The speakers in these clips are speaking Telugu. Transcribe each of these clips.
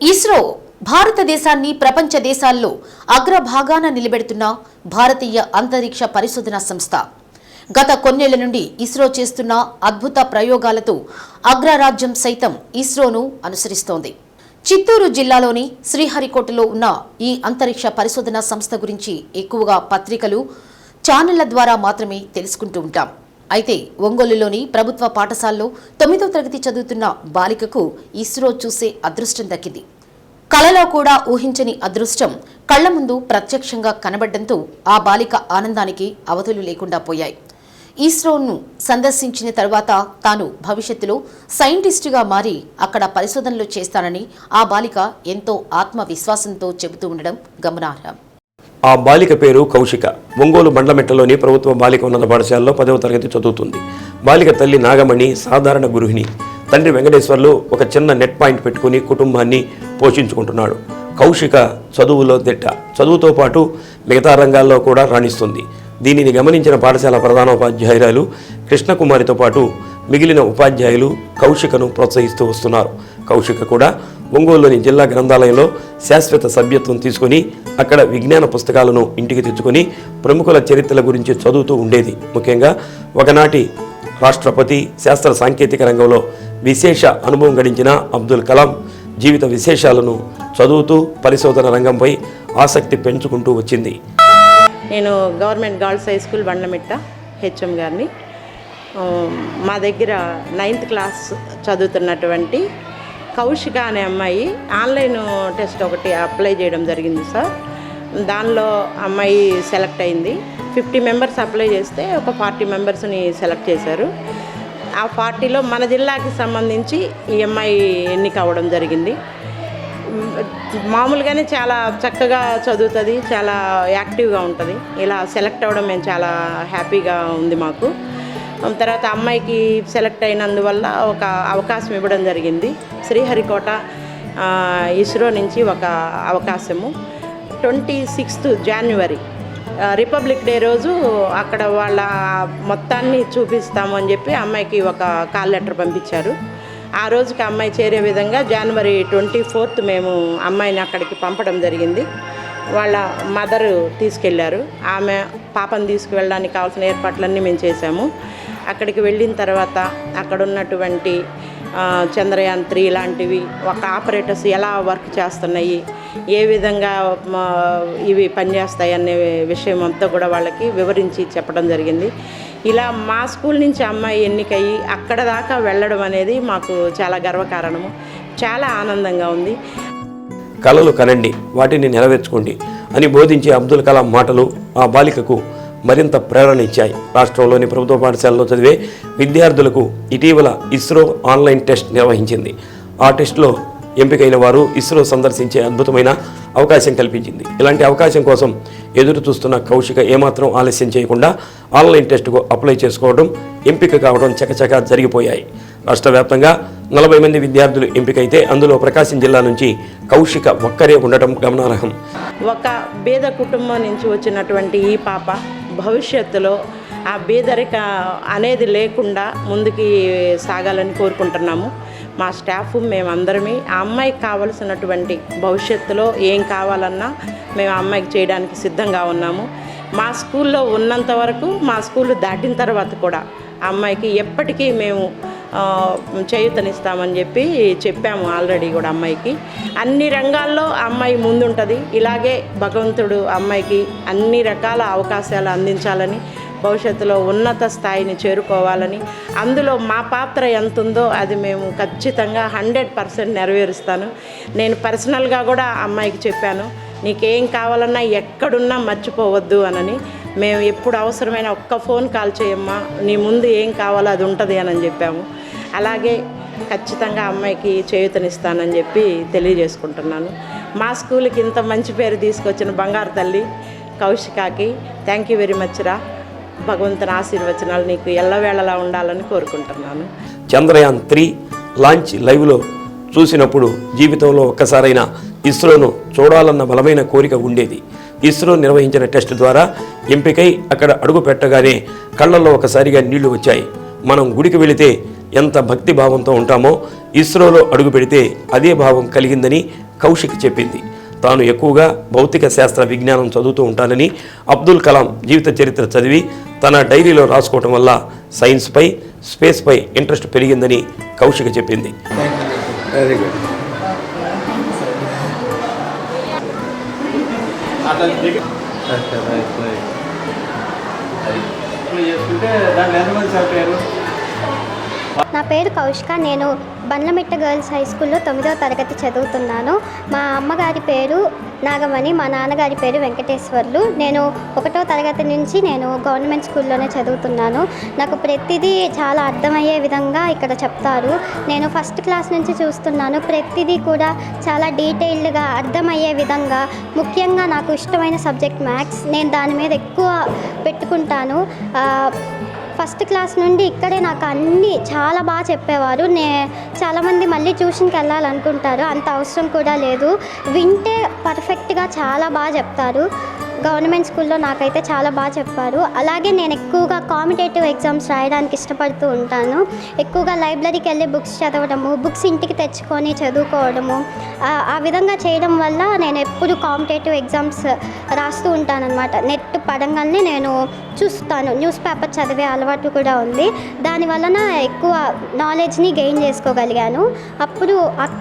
ఇస్రో భారతదేశాన్ని ప్రపంచ దేశాల్లో అగ్రభాగాన నిలబెడుతున్న భారతీయ అంతరిక్ష పరిశోధన సంస్థ. గత కొన్నేళ్ళ నుండి ఇస్రో చేస్తున్న అద్భుత ప్రయోగాలతో అగ్రరాజ్యం సైతం ఇస్రోను అనుసరిస్తోంది. చిత్తూరు జిల్లాలోని శ్రీహరికోటలో ఉన్న ఈ అంతరిక్ష పరిశోధన సంస్థ గురించి ఎక్కువగా పత్రికలు ఛానళ్ళ ద్వారా మాత్రమే తెలుసుకుంటూ ఉంటాం. అయితే ఒంగోలులోని ప్రభుత్వ పాఠశాలలో తొమ్మిదో తరగతి చదువుతున్న బాలికకు ఇస్రో చూసే అదృష్టం దక్కింది. కలలో కూడా ఊహించని అదృష్టం కళ్ళ ముందు ప్రత్యక్షంగా కనబడ్డంతో ఆ బాలిక ఆనందానికి అవధులు లేకుండా పోయాయి. ఇస్రోను సందర్శించిన తర్వాత తాను భవిష్యత్తులో సైంటిస్టుగా మారి అక్కడ పరిశోధనలు చేస్తానని ఆ బాలిక ఎంతో ఆత్మవిశ్వాసంతో చెబుతూ ఉండడం గమనార్హం. ఆ బాలిక పేరు కౌశిక. ఒంగోలు బండ్లమెట్టలోని ప్రభుత్వ బాలిక ఉన్నత పాఠశాలలో పదవ తరగతి చదువుతుంది. బాలిక తల్లి నాగమణి సాధారణ గృహిణి. తండ్రి వెంకటేశ్వర్లు ఒక చిన్న నెట్ పాయింట్ పెట్టుకుని కుటుంబాన్ని పోషించుకుంటున్నాడు. కౌశిక చదువులో దిట్ట చదువుతో పాటు మిగతా రంగాల్లో కూడా రాణిస్తుంది. దీనిని గమనించిన పాఠశాల ప్రధానోపాధ్యాయురాలు కృష్ణకుమారితో పాటు మిగిలిన ఉపాధ్యాయులు కౌశికను ప్రోత్సహిస్తూ వస్తున్నారు. కౌశిక కూడా ఒంగోలులోని జిల్లా గ్రంథాలయంలో శాశ్వత సభ్యత్వం తీసుకుని అక్కడ విజ్ఞాన పుస్తకాలను ఇంటికి తెచ్చుకొని ప్రముఖుల చరిత్రల గురించి చదువుతూ ఉండేది. ముఖ్యంగా ఒకనాటి రాష్ట్రపతి శాస్త్ర సాంకేతిక రంగంలో విశేష అనుభవం గడించిన అబ్దుల్ కలాం జీవిత విశేషాలను చదువుతూ పరిశోధన రంగంపై ఆసక్తి పెంచుకుంటూ వచ్చింది. నేను government girls high school Bandlamitta HM గారిని. మా దగ్గర నైన్త్ క్లాస్ చదువుతున్నటువంటి కౌశిక అనే అమ్మాయి ఆన్లైన్ టెస్ట్ ఒకటి అప్లై చేయడం జరిగింది సార్. దానిలో అమ్మాయి సెలెక్ట్ అయింది. ఫిఫ్టీ మెంబర్స్ అప్లై చేస్తే ఒక ఫార్టీ మెంబర్స్ని సెలెక్ట్ చేశారు. ఆ పార్టీలో మన జిల్లాకి సంబంధించి ఈ అమ్మాయి ఎన్నిక అవ్వడం జరిగింది. మామూలుగానే చాలా చక్కగా చదువుతుంది చాలా యాక్టివ్గా ఉంటుంది. ఇలా సెలెక్ట్ అవ్వడం మేము చాలా హ్యాపీగా ఉంది మాకు. తర్వాత అమ్మాయికి సెలెక్ట్ అయినందువల్ల ఒక అవకాశం ఇవ్వడం జరిగింది. శ్రీహరికోట ఇస్రో నుంచి ఒక అవకాశము. Twenty sixth January Republic Day రోజు అక్కడ వాళ్ళ మొత్తాన్ని చూపిస్తాము అని చెప్పి అమ్మాయికి ఒక కాల్ లెటర్ పంపించారు. ఆ రోజుకి అమ్మాయి చేరే విధంగా జనవరి ట్వంటీ ఫోర్త్ మేము అమ్మాయిని అక్కడికి పంపడం జరిగింది. వాళ్ళ మదర్ తీసుకెళ్ళారు. ఆమె పాపను తీసుకువెళ్ళడానికి కావాల్సిన ఏర్పాట్లన్నీ మేము చేశాము. అక్కడికి వెళ్ళిన తర్వాత అక్కడ ఉన్నటువంటి చంద్రయాన్ త్రీ లాంటివి ఒక ఆపరేటర్స్ ఎలా వర్క్ చేస్తున్నాయి ఏ విధంగా ఇవి పనిచేస్తాయి అనే విషయం అంతా కూడా వాళ్ళకి వివరించి చెప్పడం జరిగింది. ఇలా మా స్కూల్ నుంచి అమ్మాయి ఎన్నికయ్యి అక్కడ దాకా వెళ్ళడం అనేది మాకు చాలా గర్వకారణము. చాలా ఆనందంగా ఉంది. కలలు కనండి వాటిని నెరవేర్చుకోండి అని బోధించే అబ్దుల్ కలాం మాటలు ఆ బాలికకు మరింత ప్రేరణ ఇచ్చాయి. రాష్ట్రంలోని ప్రభుత్వ పాఠశాలలో చదివే విద్యార్థులకు ఇటీవల ఇస్రో ఆన్లైన్ టెస్ట్ నిర్వహించింది. ఆ టెస్ట్లో ఎంపికైన వారు ఇస్రో సందర్శించే అద్భుతమైన అవకాశం కల్పించింది. ఇలాంటి అవకాశం కోసం ఎదురు చూస్తున్న కౌశిక ఏమాత్రం ఆలస్యం చేయకుండా ఆన్లైన్ టెస్టుకు అప్లై చేసుకోవడం ఎంపిక కావడం చకచకా జరిగిపోయాయి. రాష్ట్ర వ్యాప్తంగా నలభై మంది విద్యార్థులు ఎంపికైతే అందులో ప్రకాశం జిల్లా నుంచి కౌశిక ఒక్కరే ఉండటం గమనార్హం. ఒక పేద కుటుంబం నుంచి వచ్చినటువంటి ఈ పాప భవిష్యత్తులో ఆ బీదరిక అనేది లేకుండా ముందుకి సాగాలని కోరుకుంటున్నాము. మా స్టాఫ్ మేమందరమే ఆ అమ్మాయికి కావలసినటువంటి భవిష్యత్తులో ఏం కావాలన్నా మేము అమ్మాయికి చేయడానికి సిద్ధంగా ఉన్నాము. మా స్కూల్లో ఉన్నంత వరకు మా స్కూల్ దాటిన తర్వాత కూడా అమ్మాయికి ఎప్పటికీ మేము చేయూతనిస్తామని చెప్పి చెప్పాము ఆల్రెడీ కూడా అమ్మాయికి. అన్ని రంగాల్లో అమ్మాయి ముందుంటుంది. ఇలాగే భగవంతుడు అమ్మాయికి అన్ని రకాల అవకాశాలు అందించాలని భవిష్యత్తులో ఉన్నత స్థాయిని చేరుకోవాలని అందులో మా పాత్ర ఎంత ఉందో అది మేము ఖచ్చితంగా హండ్రెడ్ పర్సెంట్ నెరవేరుస్తాను. నేను పర్సనల్గా కూడా ఆ అమ్మాయికి చెప్పాను నీకేం కావాలన్నా ఎక్కడున్నా మర్చిపోవద్దు అనని. మేము ఎప్పుడు అవసరమైన ఒక్క ఫోన్ కాల్ చేయమ్మా నీ ముందు ఏం కావాలో అది ఉంటుంది అని చెప్పాము. అలాగే ఖచ్చితంగా అమ్మాయికి చేయూతనిస్తానని చెప్పి తెలియజేసుకుంటున్నాను. మా స్కూల్కి ఇంత మంచి పేరు తీసుకొచ్చిన బంగారు తల్లి కౌశికాకి థ్యాంక్ యూ వెరీ మచ్ రా. భగవంతుని ఆశీర్వచనాలు నీకు ఎల్లవేళలా ఉండాలని కోరుకుంటున్నాను. చంద్రయాన్ త్రీ లాంచ్ లైవ్లో చూసినప్పుడు జీవితంలో ఒక్కసారైనా ఇస్రోను చూడాలన్న బలమైన కోరిక ఉండేది. ఇస్రో నిర్వహించిన టెస్ట్ ద్వారా ఎంపికై అక్కడ అడుగు పెట్టగానే కళ్ళల్లో ఒకసారిగా నీళ్ళు వచ్చాయి. మనం గుడికి వెళితే ఎంత భక్తి భావంతో ఉంటామో ఇస్రోలో అడుగు పెడితే అదే భావం కలిగిందని కౌశిక్ చెప్పింది. తాను ఎక్కువగా భౌతిక శాస్త్ర విజ్ఞానం చదువుతూ ఉంటానని అబ్దుల్ కలాం జీవిత చరిత్ర చదివి తన డైరీలో రాసుకోవటం వల్ల సైన్స్పై స్పేస్పై ఇంట్రెస్ట్ పెరిగిందని కౌశిక చెప్పింది. వెరీ గుడ్ చేసుకుంటే దాంట్లో ఎంతమంది సార్ పేరు నా పేరు కౌశిక. నేను బండ్లమిట్ట గర్ల్స్ హై స్కూల్లో తొమ్మిదవ తరగతి చదువుతున్నాను. మా అమ్మగారి పేరు నాగమణి మా నాన్నగారి పేరు వెంకటేశ్వర్లు. నేను ఒకటో తరగతి నుంచి నేను గవర్నమెంట్ స్కూల్లోనే చదువుతున్నాను. నాకు ప్రతిదీ చాలా అర్థమయ్యే విధంగా ఇక్కడ చెప్తారు. నేను ఫస్ట్ క్లాస్ నుంచి చూస్తున్నాను. ప్రతిదీ కూడా చాలా డీటెయిల్డ్గా అర్థమయ్యే విధంగా ముఖ్యంగా నాకు ఇష్టమైన సబ్జెక్ట్ మ్యాథ్స్. నేను దాని మీద ఎక్కువ పెట్టుకుంటాను. ఫస్ట్ క్లాస్ నుండి ఇక్కడే నాకు అన్నీ చాలా బాగా చెప్పేవారు. నే చాలామంది మళ్ళీ ట్యూషన్కి వెళ్ళాలనుకుంటారు. అంత అవసరం కూడా లేదు. వింటే పర్ఫెక్ట్గా చాలా బాగా చెప్తారు. గవర్నమెంట్ స్కూల్లో నాకైతే చాలా బాగా చెప్పారు. అలాగే నేను ఎక్కువగా కాంపిటేటివ్ ఎగ్జామ్స్ రాయడానికి ఇష్టపడుతూ ఉంటాను. ఎక్కువగా లైబ్రరీకి వెళ్ళి బుక్స్ చదవడము బుక్స్ ఇంటికి తెచ్చుకొని చదువుకోవడము ఆ- విధంగా చేయడం వల్ల నేను ఎప్పుడు కాంపిటేటివ్ ఎగ్జామ్స్ రాస్తూ ఉంటానన్నమాట. నెట్ పడంగానే నేను చూస్తాను. న్యూస్ పేపర్ చదివే అలవాటు కూడా ఉంది. దాని వలన ఎక్కువ నాలెడ్జ్ని గెయిన్ చేసుకోగలిగాను. అప్పుడు అక్-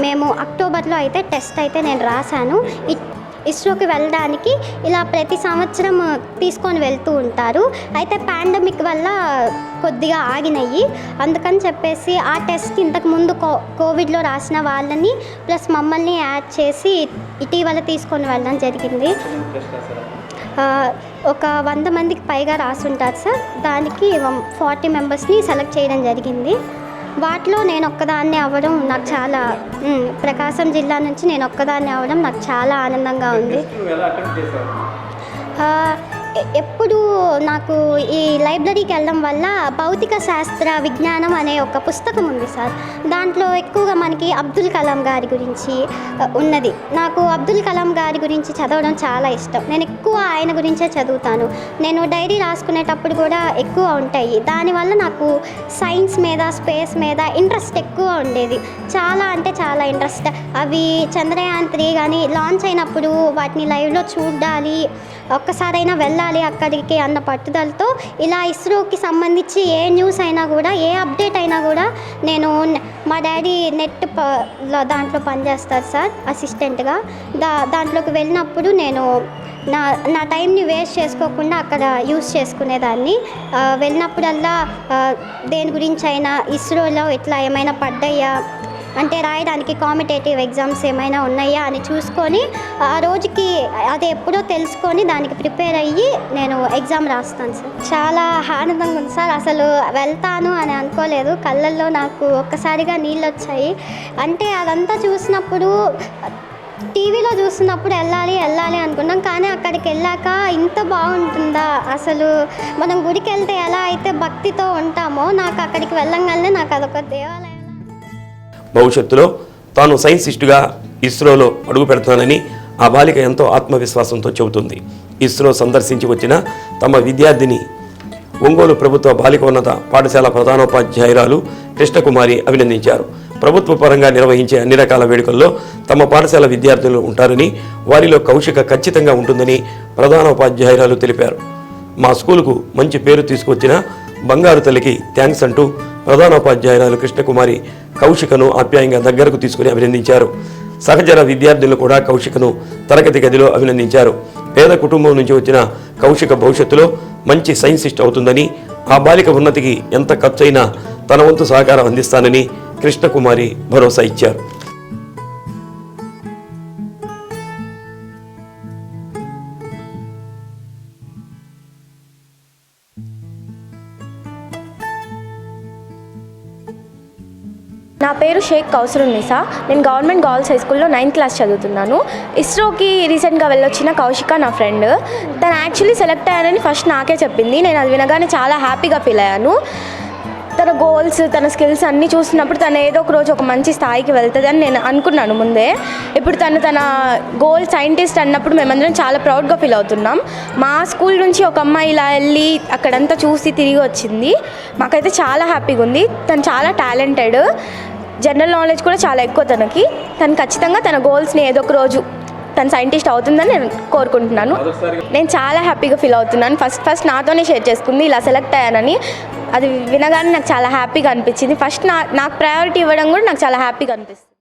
మేము అక్టోబర్లో అయితే టెస్ట్ అయితే నేను రాశాను. ఇస్రోకి వెళ్ళడానికి ఇలా ప్రతి సంవత్సరం తీసుకొని వెళ్తూ ఉంటారు. అయితే పాండమిక్ వల్ల కొద్దిగా ఆగినాయి. అందుకని చెప్పేసి ఆ టెస్ట్ ఇంతకు ముందు కో కోవిడ్లో రాసిన వాళ్ళని ప్లస్ మమ్మల్ని యాడ్ చేసి ఇటీవల తీసుకొని వెళ్ళడం జరిగింది. ఒక వంద మందికి పైగా రాసుంటారు సార్. దానికి ఫార్టీ మెంబర్స్ని సెలెక్ట్ చేయడం జరిగింది. వాటిలో నేను ఒక్కదాన్ని అవ్వడం నాకు చాలా ప్రకాశం జిల్లా నుంచి నేను ఒక్కదాన్ని అవ్వడం నాకు చాలా ఆనందంగా ఉంది. ఎప్పుడు నాకు ఈ లైబ్రరీకి వెళ్ళడం వల్ల భౌతిక శాస్త్ర విజ్ఞానం అనే ఒక పుస్తకం ఉంది సార్. దాంట్లో ఎక్కువగా మనకి అబ్దుల్ కలాం గారి గురించి ఉన్నది. నాకు అబ్దుల్ కలాం గారి గురించి చదవడం చాలా ఇష్టం. నేను ఎక్కువ ఆయన గురించే చదువుతాను. నేను డైరీ రాసుకునేటప్పుడు కూడా ఎక్కువ ఉంటాయి. దానివల్ల నాకు సైన్స్ మీద స్పేస్ మీద ఇంట్రెస్ట్ ఎక్కువ ఉండేది. చాలా అంటే చాలా ఇంట్రెస్ట్. అవి చంద్రయాన్ త్రీ కానీ లాంచ్ అయినప్పుడు వాటిని లైవ్లో చూడాలి. ఒక్కసారైనా వెళ్ళాలి అక్కడికి అన్న పట్టుదలతో ఇలా ఇస్రోకి సంబంధించి ఏ న్యూస్ అయినా కూడా ఏ అప్డేట్ అయినా కూడా నేను మా డాడీ నెట్ ప దాంట్లో పనిచేస్తారు సార్ అసిస్టెంట్గా. దా దాంట్లోకి వెళ్ళినప్పుడు నేను నా నా టైంని వేస్ట్ చేసుకోకుండా అక్కడ యూస్ చేసుకునేదాన్ని. వెళ్ళినప్పుడల్లా దేని గురించి అయినా ఇస్రోలో ఇట్లా ఏమైనా పడ్డాయా అంటే రాయడానికి కాంపిటేటివ్ ఎగ్జామ్స్ ఏమైనా ఉన్నాయా అని చూసుకొని ఆ రోజుకి అది ఎప్పుడో తెలుసుకొని దానికి ప్రిపేర్ అయ్యి నేను ఎగ్జామ్ రాస్తాను సార్. చాలా ఆనందంగా ఉంది సార్. అసలు వెళ్తాను అని అనుకోలేదు. కళ్ళల్లో నాకు ఒక్కసారిగా నీళ్ళు వచ్చాయి. అంటే అదంతా చూసినప్పుడు టీవీలో చూస్తున్నప్పుడు వెళ్ళాలి వెళ్ళాలి అనుకున్నాం. కానీ అక్కడికి వెళ్ళాక ఇంత బాగుంటుందా? అసలు మనం గుడికి వెళ్తే ఎలా అయితే భక్తితో ఉంటామో నాకు అక్కడికి వెళ్ళంగానే నాకు అదొక దేవాలయం భవిష్యత్తులో తాను సైన్సిస్టుగా ఇస్రోలో అడుగు పెడతానని ఆ బాలిక ఎంతో ఆత్మవిశ్వాసంతో చెబుతుంది. ఇస్రో సందర్శించి వచ్చిన తమ విద్యార్థిని ఒంగోలు ప్రభుత్వ బాలికోన్నత పాఠశాల ప్రధానోపాధ్యాయురాలు కృష్ణకుమారి అభినందించారు. ప్రభుత్వ పరంగా నిర్వహించే అన్ని రకాల వేడుకల్లో తమ పాఠశాల విద్యార్థులు ఉంటారని వారిలో కౌశిక ఖచ్చితంగా ఉంటుందని ప్రధానోపాధ్యాయురాలు తెలిపారు. మా స్కూలుకు మంచి పేరు తీసుకొచ్చిన బంగారు తల్లికి థ్యాంక్స్ అంటూ ప్రధానోపాధ్యాయురాలు కృష్ణకుమారి కౌశికను ఆప్యాయంగా దగ్గరకు తీసుకుని అభినందించారు. సహచర విద్యార్థులు కూడా కౌశికను తరగతి గదిలో అభినందించారు. పేద కుటుంబం నుంచి వచ్చిన కౌశిక భవిష్యత్తులో మంచి సైన్సిస్ట్ అవుతుందని ఆ బాలిక ఉన్నతికి ఎంత ఖర్చైనా తన వంతు సహకారం అందిస్తానని కృష్ణకుమారి భరోసా ఇచ్చారు. నా పేరు షేక్ కౌసరున్ నిసా. నేను గవర్నమెంట్ గర్ల్స్ హై స్కూల్లో నైన్త్ క్లాస్ చదువుతున్నాను. ఇస్రోకి రీసెంట్గా వెళ్ళొచ్చిన కౌశిక నా ఫ్రెండ్. తను యాక్చువల్లీ సెలెక్ట్ అయ్యానని ఫస్ట్ నాకే చెప్పింది. నేను అది వినగానే చాలా హ్యాపీగా ఫీల్ అయ్యాను. తన గోల్స్ తన స్కిల్స్ అన్నీ చూసినప్పుడు తను ఏదో ఒక రోజు ఒక మంచి స్థాయికి వెళ్తుంది అని నేను అనుకున్నాను ముందే. ఇప్పుడు తను తన గోల్ సైంటిస్ట్ అన్నప్పుడు మేమందరం చాలా ప్రౌడ్గా ఫీల్ అవుతున్నాం. మా స్కూల్ నుంచి ఒక అమ్మాయి ఇలా వెళ్ళి అక్కడంతా చూసి తిరిగి వచ్చింది. మాకైతే చాలా హ్యాపీగా ఉంది. తను చాలా టాలెంటెడ్. జనరల్ నాలెడ్జ్ కూడా చాలా ఎక్కువ తనకి. తను ఖచ్చితంగా తన గోల్స్ని ఏదో ఒక రోజు తను సైంటిస్ట్ అవుతుందని నేను కోరుకుంటున్నాను. నేను చాలా హ్యాపీగా ఫీల్ అవుతున్నాను. ఫస్ట్ ఫస్ట్ నాతోనే షేర్ చేసుకుంది ఇలా సెలెక్ట్ అయ్యానని. అది వినగానే నాకు చాలా హ్యాపీగా అనిపించింది. ఫస్ట్ నా నాకు ప్రయారిటీ ఇవ్వడం కూడా నాకు చాలా హ్యాపీగా అనిపిస్తుంది.